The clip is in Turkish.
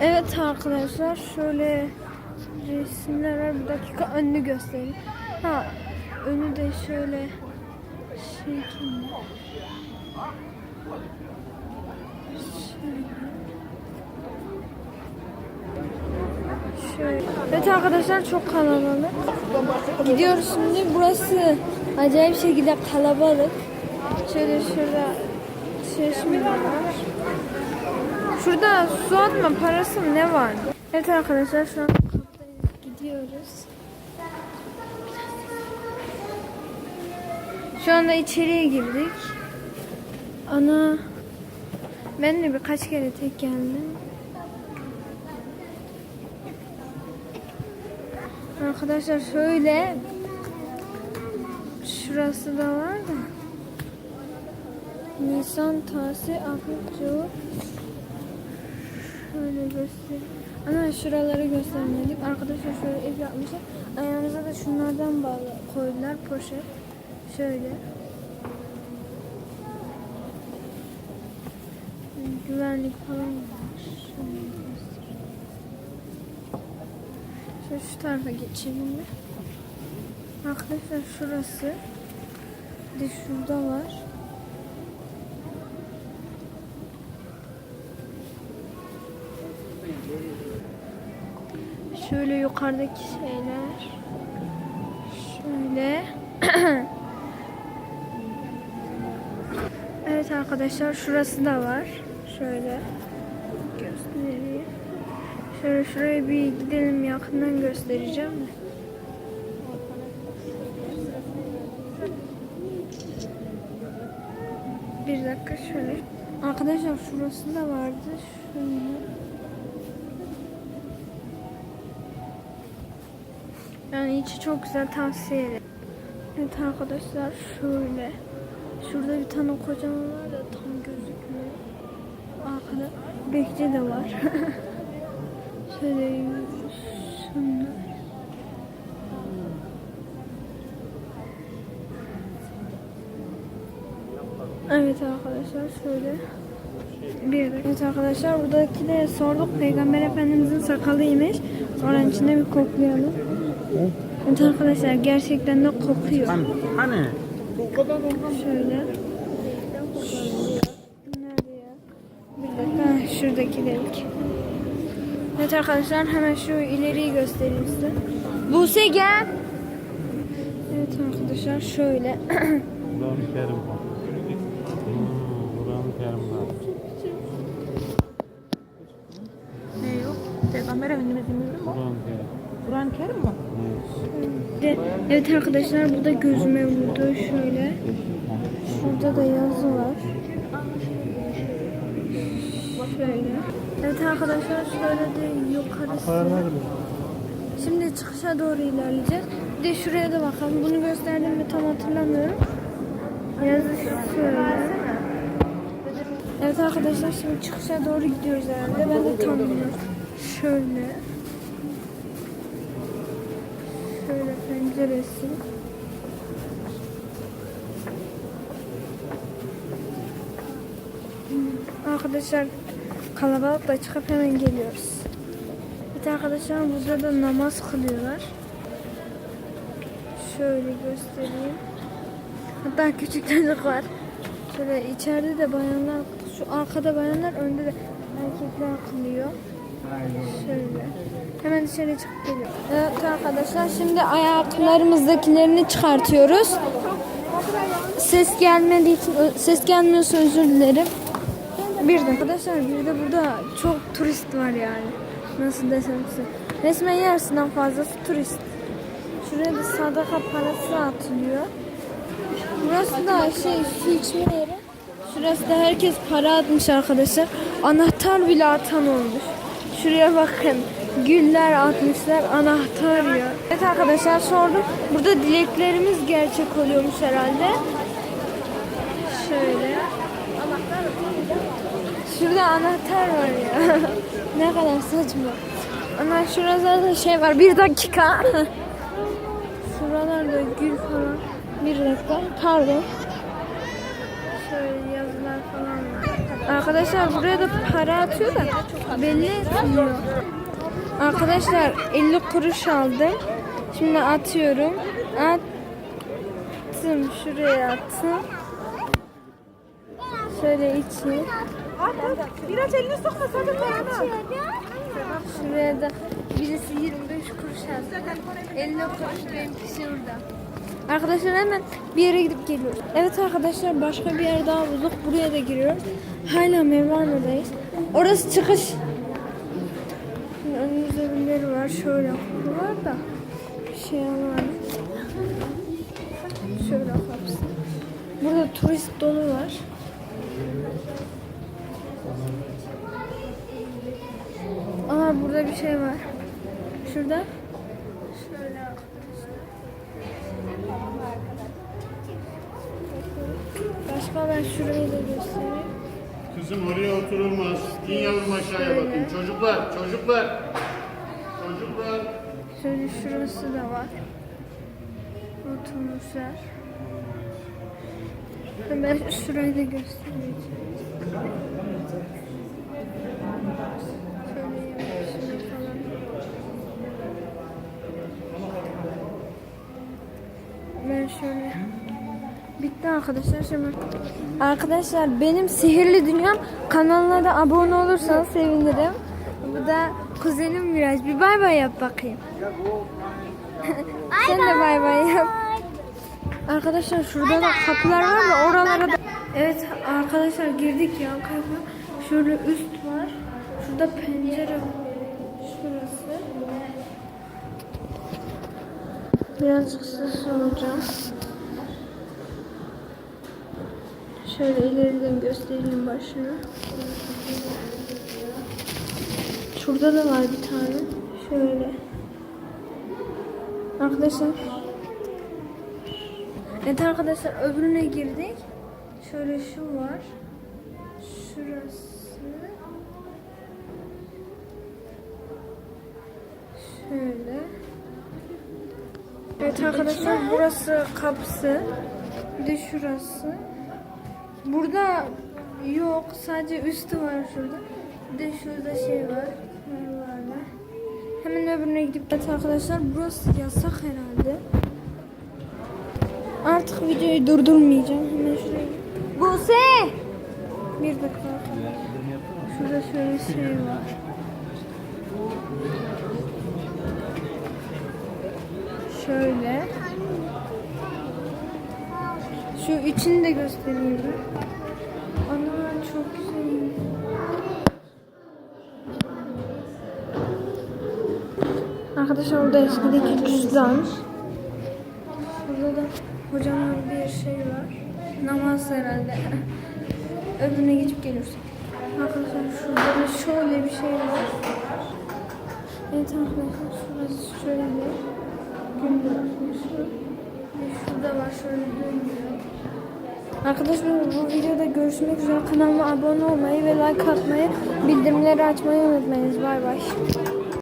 Evet arkadaşlar şöyle resimler var. Bir dakika önünü göstereyim. Ha önü de şöyle şekilde. Şöyle. Evet arkadaşlar çok kalabalık. Gidiyoruz şimdi. Burası acayip şekilde kalabalık. Şöyle şurada çeşme var. Şurada su atma parası mı ne var? Evet arkadaşlar şu an. Gidiyoruz. Şu anda içeriye girdik. Ana ben de birkaç kere tek geldim. Arkadaşlar şöyle şurası da var da Nisan Tasi Akıcı Şöyle göster. Ana şuraları göstermedik. Arkadaşlar şöyle ev yapmışlar. Ayağımıza da şunlardan bağlı koydular poşet. Şöyle. Güvenlik falan var. Göstereyim. Şu tarafa geçelim mi? Arkadaşlar şurası. Bir de şurada var. Şöyle yukarıdaki şeyler. Şöyle. evet arkadaşlar şurası da var. Şöyle göstereyim. Şöyle şuraya bir gidelim yakından göstereceğim? Bir dakika şöyle. Arkadaşlar şurası da vardı. Şöyle. Yani içi çok güzel tavsiye ederim. Evet arkadaşlar şöyle. Şurada bir tane kocaman var da tam gözükmüyor. Arkada bekçi de var. şöyle şunlar. Evet arkadaşlar şöyle. Bir Evet arkadaşlar buradaki de sorduk Peygamber Efendimizin sakalıymış. Oranın içinde bir koklayalım. Evet arkadaşlar gerçekten de kokuyor. Hani? Şöyle. Nerede ya? Bir dakika. Ha, şuradaki delik. Evet arkadaşlar hemen şu ileriyi göstereyim size. Buse gel. Evet arkadaşlar şöyle. Kur'an-ı Kerim var. Kur'an-ı Kerim var. Ne yok? Peygamber Efendimiz mu? Kur'an-ı Kerim. Kur'an-ı Kerim mi? De, evet arkadaşlar burada gözüme vurdu şöyle. Şurada da yazı var. Şöyle. Evet arkadaşlar şöyle de yukarısı. Şimdi çıkışa doğru ilerleyeceğiz. Bir de şuraya da bakalım. Bunu gösterdim mi tam hatırlamıyorum. Yazı şöyle. Evet arkadaşlar şimdi çıkışa doğru gidiyoruz herhalde. Ben de tam bilmiyorum. Şöyle. Şöyle penceresi. Arkadaşlar kalabalıkla çıkıp hemen geliyoruz. Bir de arkadaşlar burada da namaz kılıyorlar. Şöyle göstereyim. Hatta küçük çocuk var. Şöyle içeride de bayanlar, şu arkada bayanlar, önde de erkekler kılıyor. Şöyle. Hemen dışarı çıkıp geliyor. Evet arkadaşlar şimdi ayaklarımızdakilerini çıkartıyoruz. Ses gelmediği için ses gelmiyorsa özür dilerim. Bir de arkadaşlar bir de burada çok turist var yani. Nasıl desem size. Resmen yarısından fazlası turist. Şuraya bir sadaka parası atılıyor. Burası da şey su içme yeri. Şurası da herkes para atmış arkadaşlar. Anahtar bile atan olmuş. Şuraya bakın. Güller atmışlar. Anahtar ya. Evet arkadaşlar sordum. Burada dileklerimiz gerçek oluyormuş herhalde. Şöyle. Şurada anahtar var ya. ne kadar saçma. Ana şurada da şey var. Bir dakika. Şuralarda gül falan. Bir dakika. Pardon. Şöyle yazılar falan var. Arkadaşlar buraya da para atıyor da belli etmiyor. Arkadaşlar 50 kuruş aldım. Şimdi atıyorum. Attım. Şuraya attım. Şöyle içi. Biraz elini sokma sakın. Şuraya da birisi 25 kuruş aldı. 50 kuruş benimki şurada. Arkadaşlar hemen bir yere gidip geliyoruz. Evet arkadaşlar başka bir yer daha bulduk. Buraya da giriyoruz. Hala Mevlana'dayız. Orası çıkış. Şimdi önümüzde birileri var. Şöyle var da. Bir şey var. Şöyle kapısı. Burada turist dolu var. Aa burada bir şey var. Şurada. Şöyle arkadaşlar. Başka ben şurayı da göstereyim. Kızım oraya oturulmaz. İn yavrum aşağıya bakın. Çocuklar, çocuklar. Çocuklar. Şöyle şurası da var. Oturmuşlar. Ben şurayı da göstereyim. Şöyle yemek falan. Ben şöyle Bitti arkadaşlar şimdi. Arkadaşlar benim Sihirli Dünyam kanalına da abone olursanız sevinirim. Bu da kuzenim Miraç. Bir bay bay yap bakayım. Sen de bay bay yap. Arkadaşlar şurada da kapılar var da oralara da... Evet arkadaşlar girdik ya kapı. Şöyle üst var. Şurada pencere. Şurası. Birazcık size soracağım. Şöyle ileriden göstereyim başını. Şurada da var bir tane. Şöyle. Arkadaşlar. Evet arkadaşlar öbürüne girdik. Şöyle şu var. Şurası. Şöyle. Evet arkadaşlar burası kapısı. Bir de şurası. Burada yok. Sadece üstü var şurada. Bir de şurada şey var. Merhaba. Hemen öbürüne gidip evet arkadaşlar burası yasak herhalde. Artık videoyu durdurmayacağım. Hemen şuraya. Buse! Bir dakika. Şurada şöyle şey var. Şöyle. Şu içini de göstereyim. Ana çok güzel. Arkadaşlar orada eskideki cüzdan. Burada da kocaman bir şey var. Namaz herhalde. Öbürüne geçip geliyoruz. Arkadaşlar şurada da şöyle bir şey var. Evet arkadaşlar şurası şöyle. Gündüz. Arkadaşlar bu videoda görüşmek üzere. Kanalıma abone olmayı ve like atmayı, bildirimleri açmayı unutmayınız. Bay bay.